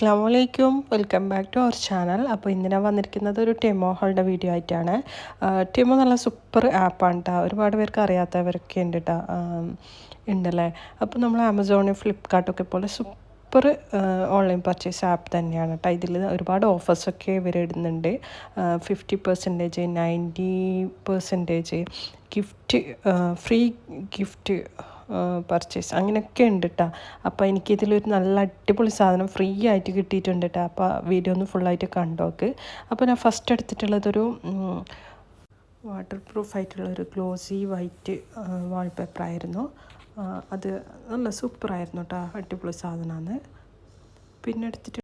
അസ്സാം വലൈക്കും welcome back to our channel അപ്പോൾ ഇന്ന് ഞാൻ വന്നിരിക്കുന്നത് ഒരു ടെമോ ഹോളുടെ വീഡിയോ ആയിട്ടാണ്. ടെമോ നല്ല സൂപ്പർ ആപ്പാണ് കേട്ടോ ഒരുപാട് പേർക്ക് അറിയാത്തവരൊക്കെ ഉണ്ട് കേട്ടോ ഉണ്ടല്ലേ? അപ്പോൾ നമ്മൾ ആമസോണും ഫ്ലിപ്കാർട്ടൊക്കെ പോലെ സൂപ്പർ ഓൺലൈൻ പർച്ചേസ് ആപ്പ് തന്നെയാണ് കേട്ടോ ഇതിൽ ഒരുപാട് ഓഫേഴ്സൊക്കെ ഇവർ ഇടുന്നുണ്ട്. Fifty percentage ninety percentage gift free gift purchase അങ്ങനെയൊക്കെ ഉണ്ട് കേട്ടോ അപ്പോൾ എനിക്കിതിലൊരു നല്ല അടിപൊളി സാധനം ഫ്രീ ആയിട്ട് കിട്ടിയിട്ടുണ്ട് കേട്ടോ അപ്പോൾ വീഡിയോ ഒന്ന് ഫുള്ളായിട്ട് കണ്ടോക്ക്. അപ്പോൾ ഞാൻ ഫസ്റ്റ് എടുത്തിട്ടുള്ളതൊരു വാട്ടർ പ്രൂഫ് ആയിട്ടുള്ള ഒരു ഗ്ലോസി വൈറ്റ് വാൾപേപ്പർ ആയിരുന്നു. അത് നല്ല സൂപ്പറായിരുന്നു കേട്ടോ അടിപൊളി സാധനമാണ് പിന്നെ എടുത്തിട്ട്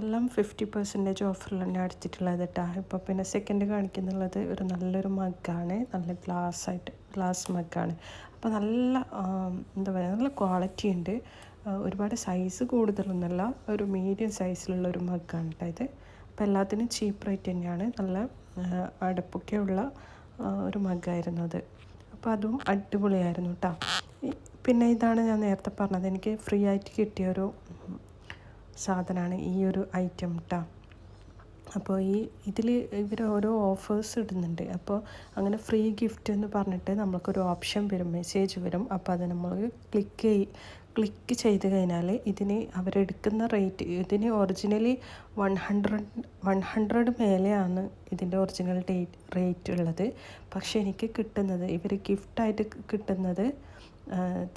എല്ലാം ഫിഫ്റ്റി പെർസെന്റേജ് ഓഫറിൽ തന്നെ എടുത്തിട്ടുള്ളത് കേട്ടോ ഇപ്പോൾ പിന്നെ സെക്കൻഡ് കാണിക്കുന്നുള്ളത് ഒരു നല്ലൊരു മഗ്ഗാണ് നല്ല ഗ്ലാസ് ആയിട്ട് ഗ്ലാസ് മഗ്ഗാണ് അപ്പോൾ നല്ല എന്താ പറയുക നല്ല ക്വാളിറ്റി ഉണ്ട്. ഒരുപാട് സൈസ് കൂടുതലൊന്നുമല്ല ഒരു മീഡിയം സൈസിലുള്ള ഒരു മഗ്ഗാണ് കേട്ടോ ഇത്. അപ്പോൾ എല്ലാത്തിനും ചീപ്പ് റേറ്റ് തന്നെയാണ്. നല്ല അടുപ്പൊക്കെ ഉള്ള ഒരു മഗ്ഗായിരുന്നു അത്. അപ്പോൾ അതും അടിപൊളിയായിരുന്നു കേട്ടോ പിന്നെ ഇതാണ് ഞാൻ നേരത്തെ പറഞ്ഞത്. എനിക്ക് ഫ്രീ ആയിട്ട് കിട്ടിയ ഒരു സാധനമാണ് ഈ ഒരു ഐറ്റം കേട്ടോ അപ്പോൾ ഈ ഇതിൽ ഇവർ ഓരോ ഓഫേഴ്സ് ഇടുന്നുണ്ട്. അപ്പോൾ അങ്ങനെ ഫ്രീ ഗിഫ്റ്റ് എന്ന് പറഞ്ഞിട്ട് നമുക്കൊരു ഓപ്ഷൻ വരും മെസ്സേജ് വരും. അപ്പോൾ അത് നമ്മൾ ക്ലിക്ക് ചെയ് ക്ലിക്ക് ചെയ്ത് കഴിഞ്ഞാൽ ഇതിന് അവരെടുക്കുന്ന റേറ്റ് ഇതിന് originally one hundred one hundred മേലെയാണ് ഇതിന്റെ ഒറിജിനൽ ഡേറ്റ് റേറ്റ് ഉള്ളത്. പക്ഷേ എനിക്ക് കിട്ടുന്നത് ഇവർ ഗിഫ്റ്റായിട്ട് കിട്ടുന്നത്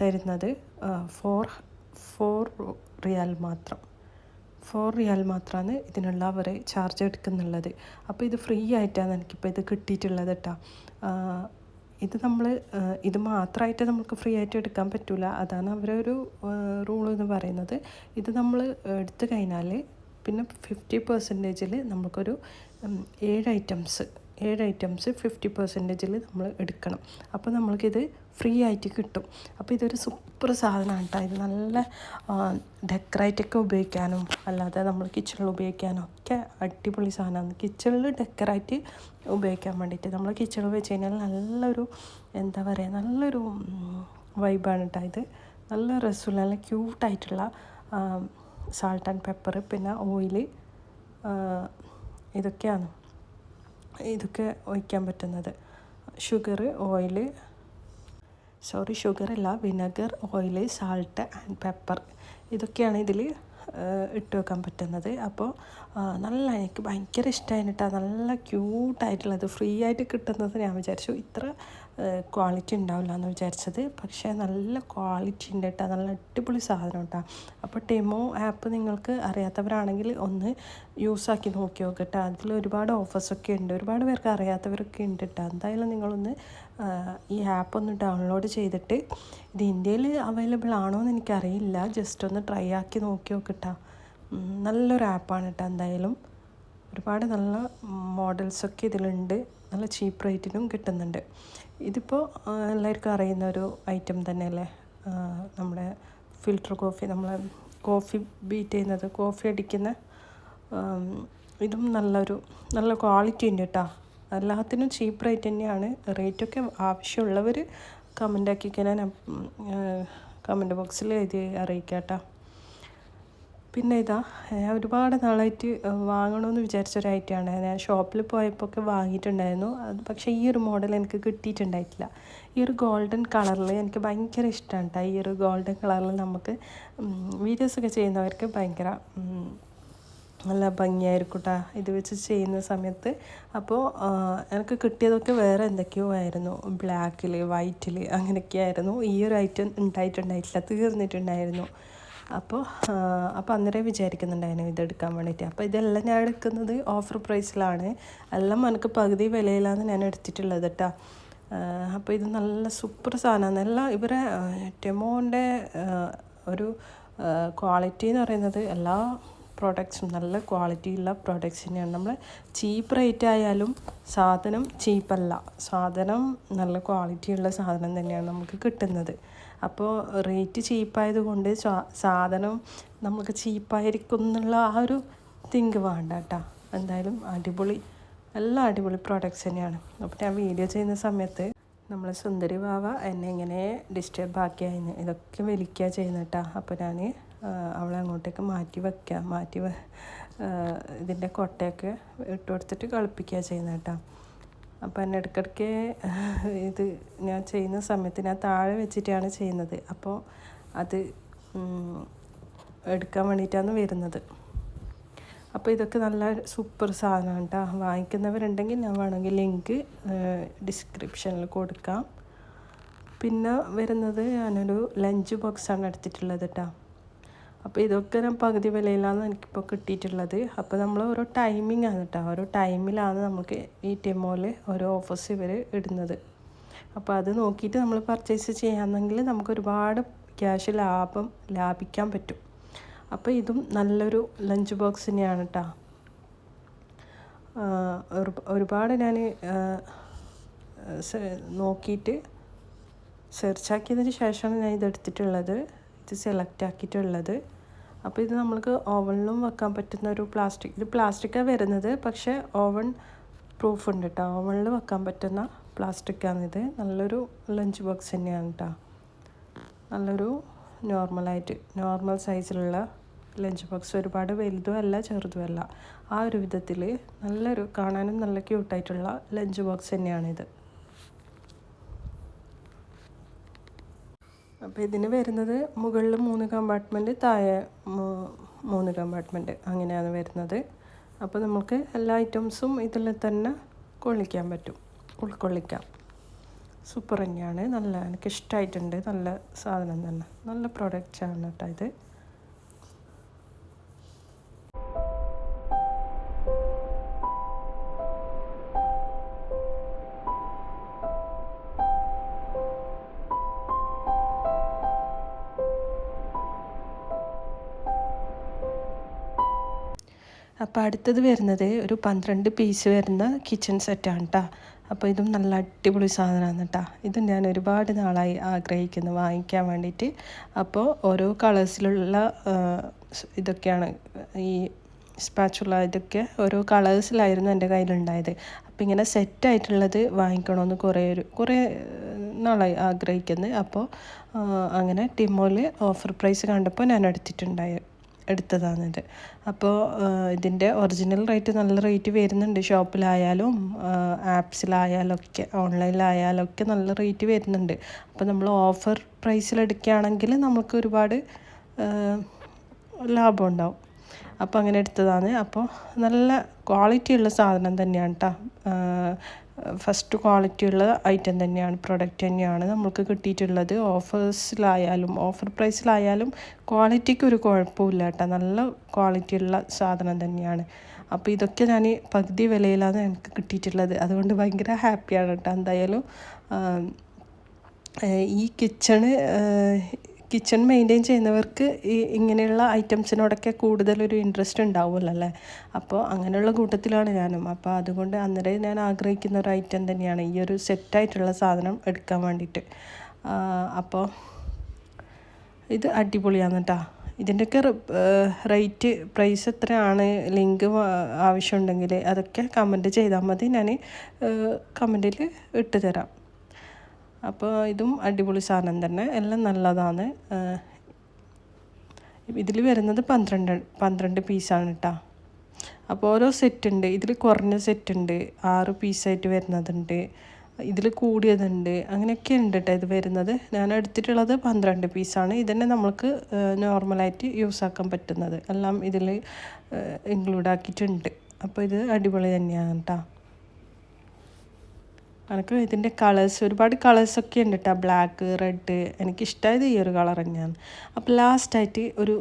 തരുന്നത് ഫോർ ഫോർ റിയാൽ മാത്രം. ഫോർ റിയാൽ മാത്രമാണ് ഇതിനുള്ള അവർ ചാർജ് എടുക്കുന്നുള്ളത്. അപ്പോൾ ഇത് ഫ്രീ ആയിട്ടാണ് എനിക്കിപ്പോൾ ഇത് കിട്ടിയിട്ടുള്ളത് കേട്ടോ ഇത് നമ്മൾ ഇത് മാത്രമായിട്ട് നമുക്ക് ഫ്രീ ആയിട്ട് എടുക്കാൻ പറ്റില്ല അതാണ് അവരെ ഒരു റൂൾ എന്ന് പറയുന്നത്. ഇത് നമ്മൾ എടുത്തു കഴിഞ്ഞാൽ പിന്നെ ഫിഫ്റ്റി പെർസെന്റേജിൽ നമുക്കൊരു ഏഴ് ഐറ്റംസ് ഏഴ് ഐറ്റംസ് ഫിഫ്റ്റി പെർസെന്റേജിൽ നമ്മൾ എടുക്കണം. അപ്പോൾ നമ്മൾക്കിത് ഫ്രീ ആയിട്ട് കിട്ടും. അപ്പോൾ ഇതൊരു സൂപ്പർ സാധനമാണ് കേട്ടോ ഇത് നല്ല ഡെക്കറേറ്റൊക്കെ ഉപയോഗിക്കാനും അല്ലാതെ നമ്മൾ കിച്ചണിൽ ഉപയോഗിക്കാനും ഒക്കെ അടിപൊളി സാധനമാണ്. കിച്ചണിൽ ഡെക്കറേറ്റ് ഉപയോഗിക്കാൻ വേണ്ടിയിട്ട് നമ്മൾ കിച്ചണിൽ വെച്ച് കഴിഞ്ഞാൽ നല്ലൊരു എന്താ പറയുക നല്ലൊരു വൈബാണ് കേട്ടോ ഇത്. നല്ല രസമുള്ള നല്ല ക്യൂട്ടായിട്ടുള്ള സാൾട്ട് ആൻഡ് പെപ്പർ പിന്നെ ഓയിൽ ഇതൊക്കെയാണ്. ഇതൊക്കെ ഒഴിക്കാൻ പറ്റുന്നത്. ഷുഗർ ഓയിൽ സോറി ഷുഗർ അല്ല vinegar oil salt and pepper ഇതൊക്കെയാണ് ഇതിൽ ഇട്ട് വെക്കാൻ പറ്റുന്നത്. അപ്പോൾ നല്ല എനിക്ക് ഭയങ്കര ഇഷ്ടമായിട്ടാണ് നല്ല ക്യൂട്ടായിട്ടുള്ളത് ഫ്രീ ആയിട്ട് കിട്ടുന്നത് ഞാൻ വിചാരിച്ചു. ഇത്ര ക്വാളിറ്റി ഉണ്ടാവില്ല എന്ന് വിചാരിച്ചത്. പക്ഷേ നല്ല ക്വാളിറ്റി ഉണ്ട് കേട്ടോ നല്ല അടിപൊളി സാധനം കേട്ടോ അപ്പോൾ ടെമോ ആപ്പ് നിങ്ങൾക്ക് അറിയാത്തവരാണെങ്കിൽ ഒന്ന് യൂസാക്കി നോക്കി നോക്കുക കേട്ടോ അതിൽ ഒരുപാട് ഓഫേഴ്സൊക്കെ ഉണ്ട്. ഒരുപാട് പേർക്ക് അറിയാത്തവരൊക്കെ ഉണ്ട് കേട്ടോ എന്തായാലും നിങ്ങളൊന്ന് ഈ ആപ്പ് ഒന്ന് ഡൗൺലോഡ് ചെയ്തിട്ട് ഇത് ഇന്ത്യയിൽ അവൈലബിൾ ആണോ എന്ന് എനിക്കറിയില്ല. ജസ്റ്റ് ഒന്ന് ട്രൈ ആക്കി നോക്കി നോക്കട്ടാ നല്ലൊരു ആപ്പാണ് കേട്ടോ എന്തായാലും. ഒരുപാട് നല്ല മോഡൽസൊക്കെ ഇതിലുണ്ട്. നല്ല ചീപ്പ് റേറ്റിനും കിട്ടുന്നുണ്ട്. ഇതിപ്പോൾ എല്ലാവർക്കും അറിയുന്ന ഒരു ഐറ്റം തന്നെയല്ലേ? നമ്മുടെ ഫിൽട്ടർ കോഫി നമ്മൾ കോഫി ബീറ്റ് ചെയ്യുന്നത് കോഫി അടിക്കുന്ന ഇതും നല്ലൊരു നല്ല ക്വാളിറ്റി ഉണ്ട് കേട്ടോ എല്ലാത്തിനും ചീപ്പ് റേറ്റ് തന്നെയാണ്. റേറ്റൊക്കെ ആവശ്യമുള്ളവർ കമന്റ് ആക്കിക്കാൻ കമന്റ് ബോക്സിൽ എഴുതി അറിയിക്കാം കേട്ടോ പിന്നെ ഇതാ ഞാൻ ഒരുപാട് നാളായിട്ട് വാങ്ങണമെന്ന് വിചാരിച്ചൊരു ഐറ്റമാണ് ഞാൻ ഷോപ്പിൽ പോയപ്പോൾ ഒക്കെ വാങ്ങിയിട്ടുണ്ടായിരുന്നു. അത് പക്ഷേ ഈ ഒരു മോഡൽ എനിക്ക് കിട്ടിയിട്ടുണ്ടായിട്ടില്ല. ഈ ഒരു ഗോൾഡൻ കളറിൽ എനിക്ക് ഭയങ്കര ഇഷ്ടമാണ് കേട്ടോ ഈ ഒരു ഗോൾഡൻ കളറിൽ നമുക്ക് വീഡിയോസൊക്കെ ചെയ്യുന്നവർക്ക് ഭയങ്കര നല്ല ഭംഗിയായിരിക്കും കേട്ടോ ഇത് വെച്ച് ചെയ്യുന്ന സമയത്ത്. അപ്പോൾ എനിക്ക് കിട്ടിയതൊക്കെ വേറെ എന്തൊക്കെയോ ആയിരുന്നു. ബ്ലാക്കിൽ വൈറ്റിൽ അങ്ങനെയൊക്കെ ആയിരുന്നു ഈ ഒരു ഐറ്റം ഉണ്ടായിട്ടുണ്ടായിട്ടില്ല തീർന്നിട്ടുണ്ടായിരുന്നു. അപ്പോൾ അപ്പോൾ അന്നേരം വിചാരിക്കുന്നുണ്ടായിരുന്നു ഇതെടുക്കാൻ വേണ്ടിയിട്ട്. അപ്പോൾ ഇതെല്ലാം ഞാൻ എടുക്കുന്നത് ഓഫർ പ്രൈസിലാണ് എല്ലാം എനിക്ക് പകുതി വിലയിലാണ് ഞാൻ എടുത്തിട്ടുള്ളത് കേട്ടോ അപ്പോൾ ഇത് നല്ല സൂപ്പർ സാധനമാണ് നല്ല ഇവരെ ടെമോന്റെ ഒരു ക്വാളിറ്റി എന്ന് പറയുന്നത് എല്ലാ പ്രോഡക്ട്സും നല്ല ക്വാളിറ്റി ഉള്ള പ്രോഡക്റ്റ്സ് തന്നെയാണ്. നമ്മൾ ചീപ്പ് റേറ്റ് ആയാലും സാധനം ചീപ്പല്ല സാധനം നല്ല ക്വാളിറ്റി ഉള്ള സാധനം തന്നെയാണ് നമുക്ക് കിട്ടുന്നത്. അപ്പോൾ റേറ്റ് ചീപ്പായത് കൊണ്ട് സാധനം നമുക്ക് ചീപ്പായിരിക്കും എന്നുള്ള ആ ഒരു തിങ്ക് വേണ്ട കേട്ടോ എന്തായാലും അടിപൊളി എല്ലാം അടിപൊളി പ്രോഡക്റ്റ്സ് തന്നെയാണ്. അപ്പോൾ ഞാൻ വീഡിയോ ചെയ്യുന്ന സമയത്ത് നമ്മളെ സുന്ദരി ബാവ എന്നെ ഇങ്ങനെ ഡിസ്റ്റർബ് ആക്കിയായിരുന്നു ഇതൊക്കെ വലിക്കുക ചെയ്യുന്നട്ടാ അപ്പോൾ ഞാൻ അവളെ അങ്ങോട്ടേക്ക് മാറ്റി വെക്കുക മാറ്റി ഇതിന്റെ കൊട്ടയൊക്കെ ഇട്ട് കൊടുത്തിട്ട് കളിപ്പിക്കുക ചെയ്യുന്നേട്ടാ അപ്പോൾ എന്നെ ഇടയ്ക്കിടയ്ക്ക് ഇത് ഞാൻ ചെയ്യുന്ന സമയത്ത് ഞാൻ താഴെ വെച്ചിട്ടാണ് ചെയ്യുന്നത്. അപ്പോൾ അത് എടുക്കാൻ വേണ്ടിയിട്ടാണ് വരുന്നത്. അപ്പോൾ ഇതൊക്കെ നല്ല സൂപ്പർ സാധനമാണ് കേട്ടോ വാങ്ങിക്കുന്നവരുണ്ടെങ്കിൽ ഞാൻ വേണമെങ്കിൽ ലിങ്ക് ഡിസ്ക്രിപ്ഷനിൽ കൊടുക്കാം. പിന്നെ വരുന്നത് ഞാനൊരു ലഞ്ച് ബോക്സാണ് എടുത്തിട്ടുള്ളത് കേട്ടോ അപ്പോൾ ഇതൊക്കെ ഞാൻ പകുതി വിലയിലാണ് എനിക്കിപ്പോൾ കിട്ടിയിട്ടുള്ളത്. അപ്പോൾ നമ്മൾ ഓരോ ടൈമിംഗ് ആണ് കേട്ടോ ഓരോ ടൈമിലാണ് നമുക്ക് ഈ ടെമോയിൽ ഓരോ ഓഫേഴ്സ് ഇവർ ഇടുന്നത്. അപ്പോൾ അത് നോക്കിയിട്ട് നമ്മൾ പർച്ചേസ് ചെയ്യാമെന്നെങ്കിൽ നമുക്ക് ഒരുപാട് ക്യാഷ് ലാഭം ലാഭിക്കാൻ പറ്റും. അപ്പോൾ ഇതും നല്ലൊരു ലഞ്ച് ബോക്സ് തന്നെയാണ് കേട്ടോ ഒരുപാട് ഞാൻ നോക്കിയിട്ട് സെർച്ച് ആക്കിയതിന് ശേഷമാണ് ഞാൻ ഇത് ഇത് സെലക്ട് ആക്കിയിട്ടുള്ളത്. അപ്പോൾ ഇത് നമുക്ക് ഓവണിലും വെക്കാൻ പറ്റുന്ന ഒരു പ്ലാസ്റ്റിക് ഇത് പ്ലാസ്റ്റിക്കാണ് വരുന്നത്. പക്ഷേ ഓവൺ പ്രൂഫ് ഉണ്ട് കേട്ടോ ഓവണിൽ വെക്കാൻ പറ്റുന്ന പ്ലാസ്റ്റിക്കാണിത് നല്ലൊരു ലഞ്ച് ബോക്സ് തന്നെയാണ് കേട്ടോ നല്ലൊരു നോർമലായിട്ട് നോർമൽ സൈസിലുള്ള ലഞ്ച് ബോക്സ് ഒരുപാട് വലുതും അല്ല ചെറുതും അല്ല. ആ ഒരു വിധത്തിൽ നല്ലൊരു കാണാനും നല്ല ക്യൂട്ടായിട്ടുള്ള ലഞ്ച് ബോക്സ് തന്നെയാണിത് അപ്പോൾ ഇതിന് വരുന്നത് മുകളിൽ മൂന്ന് കമ്പാർട്ട്മെന്റ് താഴെ മൂന്ന് കമ്പാർട്ട്മെന്റ് അങ്ങനെയാണ് വരുന്നത്. അപ്പോൾ നമുക്ക് എല്ലാ ഐറ്റംസും ഇതിൽ തന്നെ കൊള്ളിക്കാൻ പറ്റും. ഉൾക്കൊള്ളിക്കാം. സൂപ്പർ തന്നെയാണ്. നല്ല എനിക്ക് ഇഷ്ടമായിട്ടുണ്ട് നല്ല സാധനം തന്നെ. നല്ല ആണ് കേട്ടോ ഇത്. അപ്പോൾ അടുത്തത് വരുന്നത് ഒരു പന്ത്രണ്ട് പീസ് വരുന്ന കിച്ചൺ സെറ്റാണ് കേട്ടോ അപ്പോൾ ഇതും നല്ല അടിപൊളി സാധനമാണ് കേട്ടോ ഇത് ഞാൻ ഒരുപാട് നാളായി ആഗ്രഹിക്കുന്നു വാങ്ങിക്കാൻ വേണ്ടിയിട്ട് അപ്പോൾ ഓരോ കളേഴ്സിലുള്ള ഇതൊക്കെയാണ് ഈ സ്പാച്ചുള്ള ഇതൊക്കെ ഓരോ കളേഴ്സിലായിരുന്നു എന്റെ കയ്യിലുണ്ടായത്. അപ്പോൾ ഇങ്ങനെ സെറ്റായിട്ടുള്ളത് വാങ്ങിക്കണമെന്ന് കുറേ ഒരു കുറേ നാളായി ആഗ്രഹിക്കുന്നത് അപ്പോൾ അങ്ങനെ ടിമോയിൽ ഓഫർ പ്രൈസ് കണ്ടപ്പോൾ ഞാൻ എടുത്തിട്ടുണ്ടായി എടുത്തതാണിത് അപ്പോൾ ഇതിന്റെ ഒറിജിനൽ റേറ്റ് നല്ല റേറ്റ് വരുന്നുണ്ട്. ഷോപ്പിലായാലും ആപ്സിലായാലും ഒക്കെ ഓൺലൈനിലായാലും ഒക്കെ നല്ല റേറ്റ് വരുന്നുണ്ട്. അപ്പോൾ നമ്മൾ ഓഫർ പ്രൈസിൽ എടുക്കുകയാണെങ്കിൽ നമുക്ക് ഒരുപാട് ലാഭം ഉണ്ടാവും അപ്പോൾ അങ്ങനെ എടുത്തതാണ്. അപ്പോൾ നല്ല ക്വാളിറ്റി ഉള്ള സാധനം തന്നെയാണ് കേട്ടോ ഫസ്റ്റ് ക്വാളിറ്റി ഉള്ള ഐറ്റം തന്നെയാണ് പ്രൊഡക്റ്റ് തന്നെയാണ് നമുക്ക് കിട്ടിയിട്ടുള്ളത്. ഓഫേഴ്സിലായാലും ഓഫർ പ്രൈസിലായാലും ക്വാളിറ്റിക്ക് ഒരു കുഴപ്പമില്ല കേട്ടോ നല്ല ക്വാളിറ്റി ഉള്ള സാധനം തന്നെയാണ്. അപ്പോൾ ഇതൊക്കെ ഞാൻ പകുതി വിലയിലാണ് എനിക്ക് കിട്ടിയിട്ടുള്ളത്. അതുകൊണ്ട് ഭയങ്കര ഹാപ്പിയാണ് കേട്ടോ എന്തായാലും ഈ കിച്ചണ് കിച്ചൺ മെയിന്റെയിൻ ചെയ്യുന്നവർക്ക് ഈ ഇങ്ങനെയുള്ള ഐറ്റംസിനോടൊക്കെ കൂടുതലൊരു ഇൻട്രസ്റ്റ് ഉണ്ടാവുമല്ലോ അല്ലേ അപ്പോൾ അങ്ങനെയുള്ള കൂട്ടത്തിലാണ് ഞാനും. അപ്പോൾ അതുകൊണ്ട് അന്നേരം ഞാൻ ആഗ്രഹിക്കുന്ന ഒരു ഐറ്റം തന്നെയാണ് ഈ ഒരു സെറ്റായിട്ടുള്ള സാധനം എടുക്കാൻ വേണ്ടിയിട്ട്. അപ്പോൾ ഇത് അടിപൊളിയാണ് കേട്ടോ ഇതിന്റെയൊക്കെ റേറ്റ് പ്രൈസ് എത്രയാണ്? ലിങ്ക് ആവശ്യമുണ്ടെങ്കിൽ അതൊക്കെ കമന്റ് ചെയ്താൽ മതി. ഞാൻ കമന്റിൽ ഇട്ട് തരാം. അപ്പോൾ ഇതും അടിപൊളി സാധനം തന്നെ. എല്ലാം നല്ലതാണ്. ഇതിൽ വരുന്നത് പന്ത്രണ്ട് പന്ത്രണ്ട് പീസാണ് കേട്ടോ അപ്പോൾ ഓരോ സെറ്റ് ഉണ്ട്. ഇതിൽ കുറഞ്ഞ സെറ്റ് ഉണ്ട്. ആറ് പീസായിട്ട് വരുന്നതുണ്ട്. ഇതിൽ കൂടിയതുണ്ട്. അങ്ങനെയൊക്കെ ഉണ്ട് കേട്ടോ ഇത് വരുന്നത്. ഞാൻ എടുത്തിട്ടുള്ളത് പന്ത്രണ്ട് പീസാണ് ഇതന്നെ നമ്മൾക്ക് നോർമലായിട്ട് യൂസ് ആക്കാൻ പറ്റുന്നത്. എല്ലാം ഇതിൽ ഇൻക്ലൂഡ് ആക്കിയിട്ടുണ്ട്. അപ്പോൾ ഇത് അടിപൊളി തന്നെയാണ് കേട്ടോ എനിക്ക് ഇതിന്റെ കളേഴ്സ് ഒരുപാട് കളേഴ്സൊക്കെ ഉണ്ട് കേട്ടോ ബ്ലാക്ക് റെഡ് എനിക്കിഷ്ടമായത് ഈ ഒരു കളർ തന്നെയാണ്. അപ്പോൾ ലാസ്റ്റായിട്ട് ഒരു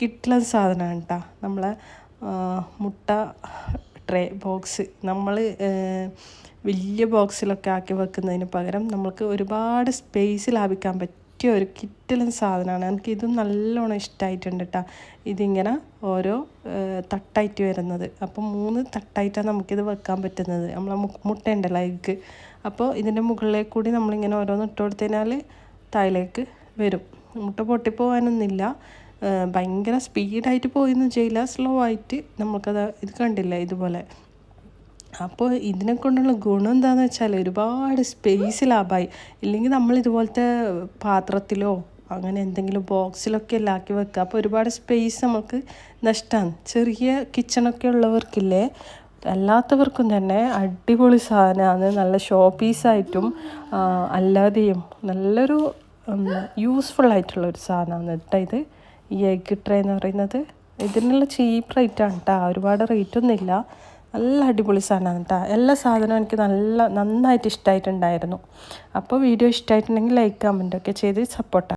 കിട്ട്ലൻ സാധനമാണ് കേട്ടോ നമ്മളെ മുട്ട ട്രേ ബോക്സ് നമ്മൾ വലിയ ബോക്സിലൊക്കെ ആക്കി വെക്കുന്നതിന് പകരം നമുക്ക് ഒരുപാട് സ്പേസ് ലാഭിക്കാൻ പറ്റിയ ഒരു കിറ്റലും സാധനമാണ്. എനിക്ക് ഇതും നല്ലോണം ഇഷ്ടമായിട്ടുണ്ട് കേട്ടോ ഇതിങ്ങനെ ഓരോ തട്ടായിട്ട് വരുന്നത്. അപ്പം മൂന്ന് തട്ടായിട്ടാണ് നമുക്കിത് വെക്കാൻ പറ്റുന്നത്. നമ്മളെ മുട്ടയുണ്ടല്ലോ എഗ്ഗ് അപ്പോൾ ഇതിന്റെ മുകളിലേക്ക് കൂടി നമ്മളിങ്ങനെ ഓരോന്ന് ഇട്ട് കൊടുത്തതിനാൽ താഴേക്ക് വരും. മുട്ട പൊട്ടിപ്പോവാനൊന്നുമില്ല. ഭയങ്കര സ്പീഡായിട്ട് പോയൊന്നും ചെയ്യില്ല. സ്ലോ ആയിട്ട് നമുക്കത് ഇത് കണ്ടില്ല ഇതുപോലെ? അപ്പോൾ ഇതിനെ കൊണ്ടുള്ള ഗുണം എന്താണെന്ന് വെച്ചാൽ ഒരുപാട് സ്പേസ് ലാഭമായി. ഇല്ലെങ്കിൽ നമ്മൾ ഇതുപോലത്തെ പാത്രത്തിലോ അങ്ങനെ എന്തെങ്കിലും ബോക്സിലൊക്കെ എല്ലാം ആക്കി വെക്കുക. അപ്പോൾ ഒരുപാട് സ്പേസ് നമുക്ക് നഷ്ടമാണ് ചെറിയ കിച്ചണൊക്കെ ഉള്ളവർക്കില്ലേ അല്ലാത്തവർക്കും തന്നെ അടിപൊളി സാധനമാണ്. നല്ല ഷോ പീസായിട്ടും അല്ലാതെയും നല്ലൊരു യൂസ്ഫുൾ ആയിട്ടുള്ള ഒരു സാധനമാണ് കേട്ടോ ഇത്. ഈ എഗ് ട്രേ എന്ന് പറയുന്നത്. ഇതിനുള്ള ചീപ്പ് റേറ്റാണ് കേട്ടോ. ഒരുപാട് റേറ്റൊന്നുമില്ല നല്ല അടിപൊളി സാധനമാണ് കേട്ടോ. എല്ലാ സാധനവും എനിക്ക് നല്ല നന്നായിട്ട് ഇഷ്ടമായിട്ടുണ്ടായിരുന്നു അപ്പോൾ വീഡിയോ ഇഷ്ടമായിട്ടുണ്ടെങ്കിൽ ലൈക്ക് കമന്റൊക്കെ ചെയ്ത് സപ്പോർട്ടാണ്